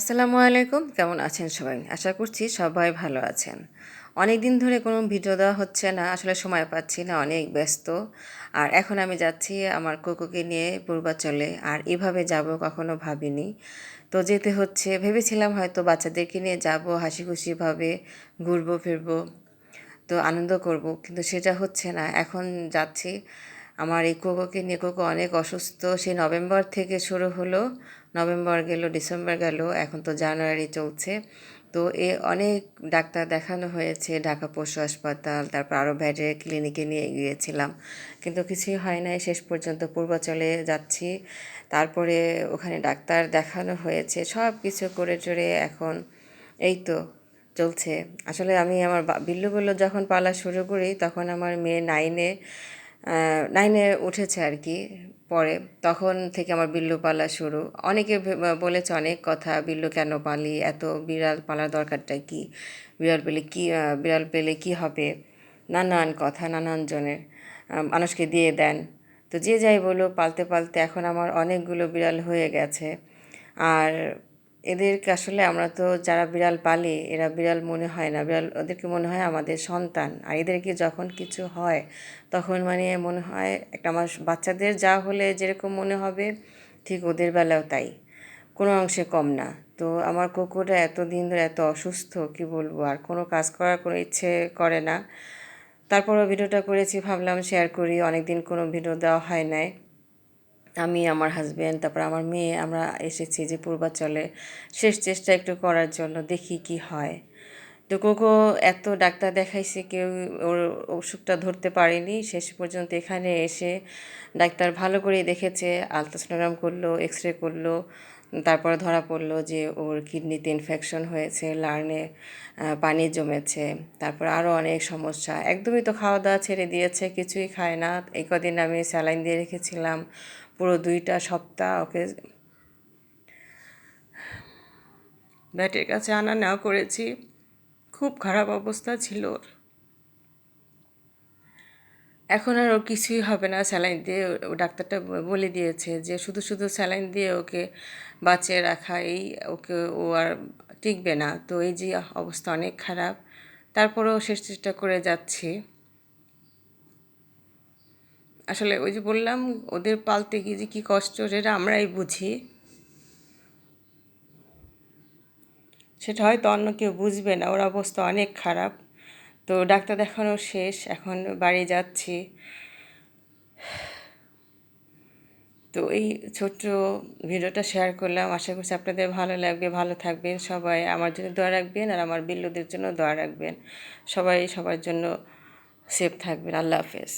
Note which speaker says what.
Speaker 1: আসসালামু আলাইকুম। কেমন আছেন সবাই? আশা করছি সবাই ভালো আছেন। অনেক দিন ধরে কোনো ভিডিও দেওয়া হচ্ছে না, আসলে সময় পাচ্ছি না, অনেক ব্যস্ত। আর এখন আমি যাচ্ছি আমার কোকোকে নিয়ে পূর্বাচলে, আর এভাবে যাব কখনো ভাবিনি। তো যেতে হচ্ছে, ভেবেছিলাম হয়তো বাচ্চাদেরকে নিয়ে যাব হাসি খুশিভাবে ঘুরবো, ফিরবো, তো আনন্দ করব, কিন্তু সেটা হচ্ছে না। এখন যাচ্ছি, আমার এই কোকোকে নিয়ে, কোকো অনেক অসুস্থ সেই নভেম্বর থেকে শুরু হলো নভেম্বর গেল, ডিসেম্বর গেল, এখন তো জানুয়ারি চলছে। তো এ অনেক ডাক্তার দেখানো হয়েছে, ঢাকা পশু হাসপাতাল, তারপর আরও ভ্যাটের ক্লিনিকে নিয়ে গিয়েছিলাম। কিন্তু কিছুই হয় নাই, শেষ পর্যন্ত পূর্বাচলে যাচ্ছি। তারপরে ওখানে ডাক্তার দেখানো হয়েছে, সব কিছু করে টরে এখন এই তো চলছে। আসলে আমি আমার বিল্লুগুলো যখন পালা শুরু করি, তখন আমার মেয়ে নাইনে নাইনে উঠেছে আর কি। পরে তখন থেকে আমার বিল্লু পালা শুরু। অনেকে বলেছে অনেক কথা, বিল্লু কেন পালি? এত বিড়াল পালার দরকারটা কি? বিড়াল পেলে কি বিড়াল পেলে কি হবে? নানান কথা, নানান জনের মানুষকে দিয়ে দেন। তো যে যাই বলো পালতে পালতে এখন আমার অনেকগুলো বিড়াল হয়ে গেছে। আর এদেরকে আসলে আমরা তো যারা বিড়াল পালি, এরা বিড়াল মনে হয় না। বিড়াল ওদেরকে মনে হয় আমাদের সন্তান। আর এদেরকে যখন কিছু হয়, তখন মানে মনে হয় একটা আমার বাচ্চাদের যা হলে যেরকম মনে হবে, ঠিক ওদের বেলাও তাই। কোনো অংশে কম না। তো আমার কুকুরটা এত দিন ধরে এত অসুস্থ, কি বলব? আর কোনো কাজ করার কোনো ইচ্ছে করে না। তারপরও ভিডিওটা করেছি, ভাবলাম শেয়ার করি। অনেক দিন কোনো ভিডিও দেওয়া হয় নাই। আমি, আমার হাজব্যান্ড তারপর আমার মেয়ে, আমরা এসেছি যে পূর্বাচলে। শেষ চেষ্টা একটু করার জন্য দেখি কি হয়। তো কোকো এত ডাক্তার দেখাইছে কেউ ওর অসুখটা ধরতে পারেনি। শেষ পর্যন্ত এখানে এসে ডাক্তার ভালো করে দেখেছে, আলট্রাসোনোগ্রাম করল এক্স রে করল। তারপরে ধরা পড়ল যে ওর কিডনিতে ইনফেকশন হয়েছে, লার্নে পানি জমেছে, তারপর আরও অনেক সমস্যা। একদমই তো খাওয়া দাওয়া ছেড়ে দিয়েছে, কিছুই খায় না। এই কদিন আমি স্যালাইন দিয়ে রেখেছিলাম, পুরো দুইটা সপ্তাহ ওকে ব্যাটের কাছে আনা নেওয়া করেছি। খুব খারাপ অবস্থা ছিল ওর। এখন আর ওর কিছুই হবে না। স্যালাইন দিয়ে ডাক্তারটা বলে দিয়েছে যে শুধু শুধু স্যালাইন দিয়ে ওকে বাঁচিয়ে রাখা, এই ওকে ও আর টিকবে না। তো এই যে অবস্থা অনেক খারাপ। তারপরেও শেষ চেষ্টা করে যাচ্ছি। আসলে ওই যে বললাম, ওদের পালতে গিয়ে যে কী কষ্ট, সেটা আমরাই বুঝি। সেটা হয়তো অন্য কেউ বুঝবে না। ওর অবস্থা অনেক খারাপ। তো ডাক্তার দেখানো শেষ, এখন বাড়ি যাচ্ছি। তো এই ছোট্ট ভিডিওটা শেয়ার করলাম। আশা করছি আপনাদের ভালো লাগবে, ভালো থাকবেন সবাই। আমার জন্য দোয়া রাখবেন আর আমার বিল্লুদের জন্য দোয়া রাখবেন। সবাই সবার জন্য সেফ থাকবেন। আল্লাহ হাফেজ।